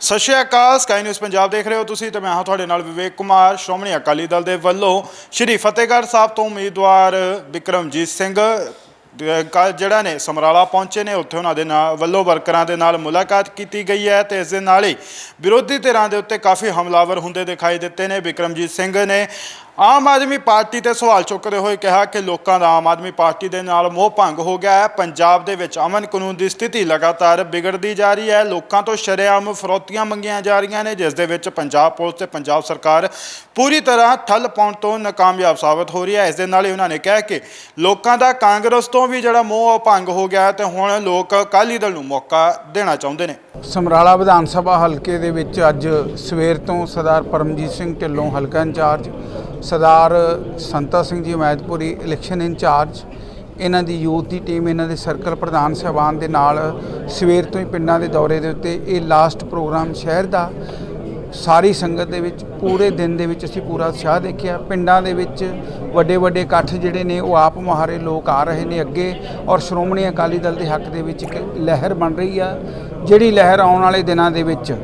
ਸਤਿ ਸ਼੍ਰੀ ਅਕਾਲ Sky News Punjab ਦੇਖ ਰਹੇ ਹੋ ਤੁਸੀਂ ਤੇ ਮੈਂ ਹਾਂ ਤੁਹਾਡੇ ਨਾਲ ਵਿਵੇਕ ਕੁਮਾਰ। ਸ਼੍ਰੋਮਣੀ ਅਕਾਲੀ ਦਲ ਦੇ ਵੱਲੋਂ ਸ਼੍ਰੀ ਫਤਿਹਗੜ੍ਹ ਸਾਹਿਬ ਤੋਂ ਉਮੀਦਵਾਰ ਵਿਕਰਮਜੀਤ ਸਿੰਘ ਅਹ, ਜਿਹੜਾ ਨੇ ਸਮਰਾਲਾ ਪਹੁੰਚੇ ਨੇ ਉੱਥੇ ਉਹਨਾਂ ਦੇ ਨਾਲ ਵੱਲੋਂ ਵਰਕਰਾਂ ਦੇ ਨਾਲ ਮੁਲਾਕਾਤ ਕੀਤੀ ਗਈ ਹੈ ਤੇ ਇਸ ਦੇ ਨਾਲ ਹੀ ਵਿਰੋਧੀ ਧਿਰਾਂ ਦੇ ਉੱਤੇ ਕਾਫੀ ਹਮਲਾਵਰ ਹੁੰਦੇ ਦਿਖਾਈ ਦਿੱਤੇ ਨੇ। ਵਿਕਰਮਜੀਤ ਸਿੰਘ ਨੇ ਆਮ ਆਦਮੀ ਪਾਰਟੀ ਤੇ ਸਵਾਲ ਚੁੱਕਦੇ ਹੋਏ ਕਿਹਾ ਕਿ ਲੋਕਾਂ ਦਾ ਆਮ ਆਦਮੀ ਪਾਰਟੀ ਦੇ ਨਾਲ ਮੋਹ ਭੰਗ ਹੋ ਗਿਆ ਹੈ। ਪੰਜਾਬ ਦੇ ਵਿੱਚ ਅਮਨ ਕਾਨੂੰਨ ਦੀ ਸਥਿਤੀ ਲਗਾਤਾਰ ਵਿਗੜਦੀ ਜਾ ਰਹੀ ਹੈ। ਲੋਕਾਂ ਤੋਂ ਸ਼ਰੇਆਮ ਫਰੋਤੀਆਂ ਮੰਗੀਆਂ ਜਾ ਰਹੀਆਂ ਨੇ, ਜਿਸ ਦੇ ਵਿੱਚ ਪੰਜਾਬ ਪੁਲਿਸ ਤੇ ਪੰਜਾਬ ਸਰਕਾਰ ਪੂਰੀ ਤਰ੍ਹਾਂ ਠੱਲ ਪਾਉਣ ਤੋਂ ਨਾਕਾਮਯਾਬ ਸਾਬਤ ਹੋ ਰਹੀ ਹੈ। ਇਸ ਦੇ ਨਾਲ ਹੀ ਉਹਨਾਂ ਨੇ ਕਿਹਾ ਕਿ ਲੋਕਾਂ ਦਾ ਕਾਂਗਰਸ ਤੋਂ ਵੀ ਜਿਹੜਾ ਮੋਹ ਭੰਗ ਹੋ ਗਿਆ ਹੈ ਤੇ ਹੁਣ ਲੋਕ ਅਕਾਲੀ ਦਲ ਨੂੰ ਮੌਕਾ ਦੇਣਾ ਚਾਹੁੰਦੇ ਨੇ। ਸਮਰਾਲਾ ਵਿਧਾਨ ਸਭਾ ਹਲਕੇ ਦੇ ਵਿੱਚ ਅੱਜ ਸਵੇਰ ਤੋਂ ਸਰਦਾਰ ਪਰਮਜੀਤ ਸਿੰਘ ਢਿੱਲੋਂ ਹਲਕਾ ਇੰਚਾਰਜ, ਸਰਦਾਰ ਸੰਤਾ ਸਿੰਘ ਜੀ ਮੈਦਪੁਰੀ ਇਲੈਕਸ਼ਨ ਇੰਚਾਰਜ, ਇਹਨਾਂ ਦੀ ਯੂਥ ਦੀ ਟੀਮ ਇਹਨਾਂ ਦੇ ਸਰਕਲ ਪ੍ਰਧਾਨ ਸਾਹਿਬਾਨ ਦੇ ਨਾਲ ਸਵੇਰ ਤੋਂ ਹੀ ਪਿੰਡਾਂ ਦੇ ਦੌਰੇ ਦੇ ਉੱਤੇ ਇਹ ਲਾਸਟ ਪ੍ਰੋਗਰਾਮ ਸ਼ਹਿਰ ਦਾ ਸਾਰੀ ਸੰਗਤ ਦੇ ਵਿੱਚ, ਪੂਰੇ ਦਿਨ ਦੇ ਵਿੱਚ ਅਸੀਂ ਪੂਰਾ ਉਤਸ਼ਾਹ ਦੇਖਿਆ। ਪਿੰਡਾਂ ਦੇ ਵਿੱਚ ਵੱਡੇ ਵੱਡੇ ਇਕੱਠ ਜਿਹੜੇ ਨੇ, ਉਹ ਆਪ ਮੁਹਾਰੇ ਲੋਕ ਆ ਰਹੇ ਨੇ ਅੱਗੇ ਔਰ ਸ਼੍ਰੋਮਣੀ ਅਕਾਲੀ ਦਲ ਦੇ ਹੱਕ ਦੇ ਵਿੱਚ ਇੱਕ ਲਹਿਰ ਬਣ ਰਹੀ ਆ। ਜਿਹੜੀ ਲਹਿਰ ਆਉਣ ਵਾਲੇ ਦਿਨਾਂ ਦੇ ਵਿੱਚ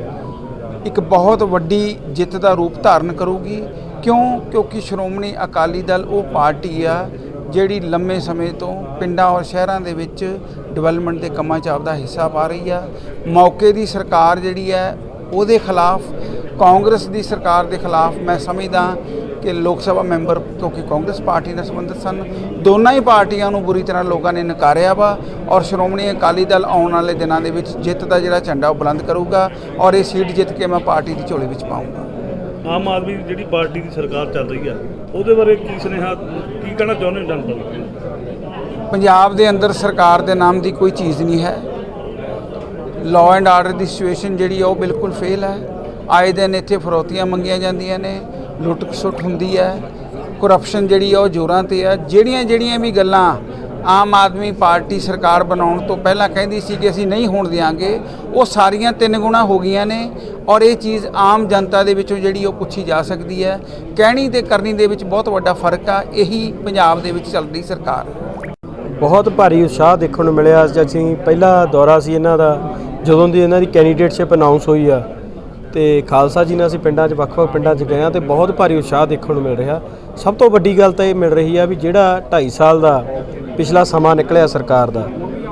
ਇੱਕ ਬਹੁਤ ਵੱਡੀ ਜਿੱਤ ਦਾ ਰੂਪ ਧਾਰਨ ਕਰੂਗੀ। ਕਿਉਂ? ਕਿਉਂਕਿ ਸ਼੍ਰੋਮਣੀ ਅਕਾਲੀ ਦਲ ਉਹ ਪਾਰਟੀ ਆ ਜਿਹੜੀ ਲੰਮੇ ਸਮੇਂ ਤੋਂ ਪਿੰਡਾਂ ਔਰ ਸ਼ਹਿਰਾਂ ਦੇ ਵਿੱਚ ਡਿਵੈਲਪਮੈਂਟ ਦੇ ਕੰਮਾਂ 'ਚ ਆਪਦਾ ਹਿੱਸਾ ਪਾ ਰਹੀ ਆ। ਮੌਕੇ ਦੀ ਸਰਕਾਰ ਜਿਹੜੀ ਹੈ, ਉਹਦੇ ਖਿਲਾਫ ਕਾਂਗਰਸ ਦੀ ਸਰਕਾਰ ਦੇ ਖਿਲਾਫ ਮੈਂ ਸਮਝਦਾ ਕਿ ਲੋਕ ਸਭਾ ਮੈਂਬਰ ਕਿਉਂਕਿ ਕਾਂਗਰਸ ਪਾਰਟੀ ਨਾਲ ਸੰਬੰਧਿਤ ਸਨ। ਦੋਨਾਂ ਹੀ ਪਾਰਟੀਆਂ ਨੂੰ ਬੁਰੀ ਤਰ੍ਹਾਂ ਲੋਕਾਂ ਨੇ ਨਕਾਰਿਆ ਵਾ ਔਰ ਸ਼੍ਰੋਮਣੀ ਅਕਾਲੀ ਦਲ ਆਉਣ ਵਾਲੇ ਦਿਨਾਂ ਦੇ ਵਿੱਚ ਜਿੱਤ ਦਾ ਜਿਹੜਾ ਝੰਡਾ ਉਹ ਬੁਲੰਦ ਕਰੂਗਾ ਔਰ ਇਹ ਸੀਟ ਜਿੱਤ ਕੇ ਮੈਂ ਪਾਰਟੀ ਦੀ ਝੋਲੀ ਵਿੱਚ ਪਾਉਂਗਾ ਆਮ ਆਦਮੀ ਦੀ ਜਿਹੜੀ ਪਾਰਟੀ ਦੀ ਸਰਕਾਰ ਚੱਲ ਰਹੀ ਆ ਉਹਦੇ ਬਾਰੇ ਕੀ ਸੁਨੇਹਾ ਕੀ ਕਹਿਣਾ ਚਾਹੁੰਦੇ ਹੋ ਜਨਤਾ ਨੂੰ? ਪੰਜਾਬ ਦੇ ਅੰਦਰ ਸਰਕਾਰ ਦੇ ਨਾਮ ਦੀ ਕੋਈ ਚੀਜ਼ ਨਹੀਂ ਹੈ। ਲਾਅ ਐਂਡ ਆਰਡਰ ਦੀ ਸਿਚੁਏਸ਼ਨ ਜਿਹੜੀ ਆ ਉਹ ਬਿਲਕੁਲ ਫੇਲ ਹੈ। ਆਏ ਦਿਨ ਇੱਥੇ ਫਰੋਤੀਆਂ ਮੰਗੀਆਂ ਜਾਂਦੀਆਂ ਨੇ ਲੁੱਟ ਖਸੁੱਟ ਹੁੰਦੀ ਹੈ ਕਰਪਸ਼ਨ ਜਿਹੜੀ ਆ ਉਹ ਜ਼ੋਰਾਂ ਤੇ ਆ। ਜਿਹੜੀਆਂ ਜਿਹੜੀਆਂ ਵੀ ਗੱਲਾਂ ਆਮ ਆਦਮੀ ਪਾਰਟੀ ਸਰਕਾਰ ਬਣਾਉਣ ਤੋਂ ਪਹਿਲਾਂ ਕਹਿੰਦੀ ਸੀ ਕਿ ਅਸੀਂ ਨਹੀਂ ਹੋਣ ਦਿਆਂਗੇ, ਉਹ ਸਾਰੀਆਂ ਤਿੰਨ ਗੁਣਾ ਹੋ ਗਈਆਂ ਨੇ ਔਰ ਇਹ ਚੀਜ਼ ਆਮ ਜਨਤਾ ਦੇ ਵਿੱਚੋਂ ਜਿਹੜੀ ਉਹ ਪੁੱਛੀ ਜਾ ਸਕਦੀ ਹੈ। ਕਹਿਣੀ ਤੇ ਕਰਨੀ ਦੇ ਵਿੱਚ ਬਹੁਤ ਵੱਡਾ ਫ਼ਰਕ ਆ, ਇਹੀ ਪੰਜਾਬ ਦੇ ਵਿੱਚ ਚੱਲ ਰਹੀ ਸਰਕਾਰ। ਬਹੁਤ ਭਾਰੀ ਉਤਸ਼ਾਹ ਦੇਖਣ ਨੂੰ ਮਿਲਿਆ। ਅੱਜ ਅਸੀਂ ਪਹਿਲਾ ਦੌਰਾ ਸੀ ਇਹਨਾਂ ਦਾ, ਜਦੋਂ ਦੀ ਇਹਨਾਂ ਦੀ ਕੈਂਡੀਡੇਟਸ਼ਿਪ ਅਨਾਉਂਸ ਹੋਈ ਆ। ਤੇ ਖਾਲਸਾ ਜੀ ਨਾਲ ਅਸੀਂ ਪਿੰਡਾਂ 'ਚ ਵੱਖ-ਵੱਖ ਪਿੰਡਾਂ 'ਚ ਗਏ ਆ ਤੇ ਬਹੁਤ ਭਾਰੀ ਉਤਸ਼ਾਹ ਦੇਖਣ ਨੂੰ ਮਿਲ ਰਿਹਾ। ਸਭ ਤੋਂ ਵੱਡੀ ਗੱਲ ਤਾਂ ਇਹ ਮਿਲ ਰਹੀ ਆ ਵੀ ਜਿਹੜਾ 2.5 ਸਾਲ ਦਾ ਪਿਛਲਾ ਸਮਾਂ ਨਿਕਲਿਆ ਸਰਕਾਰ ਦਾ,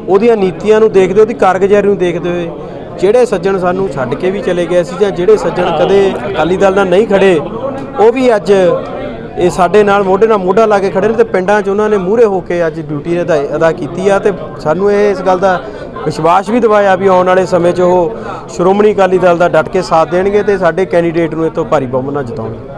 ਉਹਦੀਆਂ ਨੀਤੀਆਂ ਨੂੰ ਦੇਖਦੇ, ਉਹਦੀ ਕਾਰਗੁਜ਼ਾਰੀ ਨੂੰ ਦੇਖਦੇ ਹੋਏ ਜਿਹੜੇ ਸੱਜਣ ਸਾਨੂੰ ਛੱਡ ਕੇ ਵੀ ਚਲੇ ਗਏ ਸੀ ਜਾਂ ਜਿਹੜੇ ਸੱਜਣ ਕਦੇ ਅਕਾਲੀ ਦਲ ਨਾਲ ਨਹੀਂ ਖੜੇ, ਉਹ ਵੀ ਅੱਜ ਇਹ ਸਾਡੇ ਨਾਲ ਮੋਢੇ ਨਾਲ ਮੋਢਾ ਲਾ ਕੇ ਖੜੇ ਨੇ ਤੇ ਪਿੰਡਾਂ 'ਚ ਉਹਨਾਂ ਨੇ ਮੂਹਰੇ ਹੋ ਕੇ ਅੱਜ ਡਿਊਟੀ ਅਦਾ ਅਦਾ ਕੀਤੀ ਆ ਤੇ ਸਾਨੂੰ ਇਹ ਇਸ ਗੱਲ ਦਾ ਵਿਸ਼ਵਾਸ ਵੀ ਦਿਵਾਇਆ ਵੀ ਆਉਣ ਵਾਲੇ ਸਮੇਂ 'ਚ ਉਹ ਸ਼੍ਰੋਮਣੀ ਅਕਾਲੀ ਦਲ ਦਾ ਡਟ ਕੇ ਸਾਥ ਦੇਣਗੇ ਤੇ ਸਾਡੇ ਕੈਂਡੀਡੇਟ ਨੂੰ ਇਹ ਭਾਰੀ ਬਹੁਮਤ ਨਾਲ ਜਿਤਾਉਣਗੇ।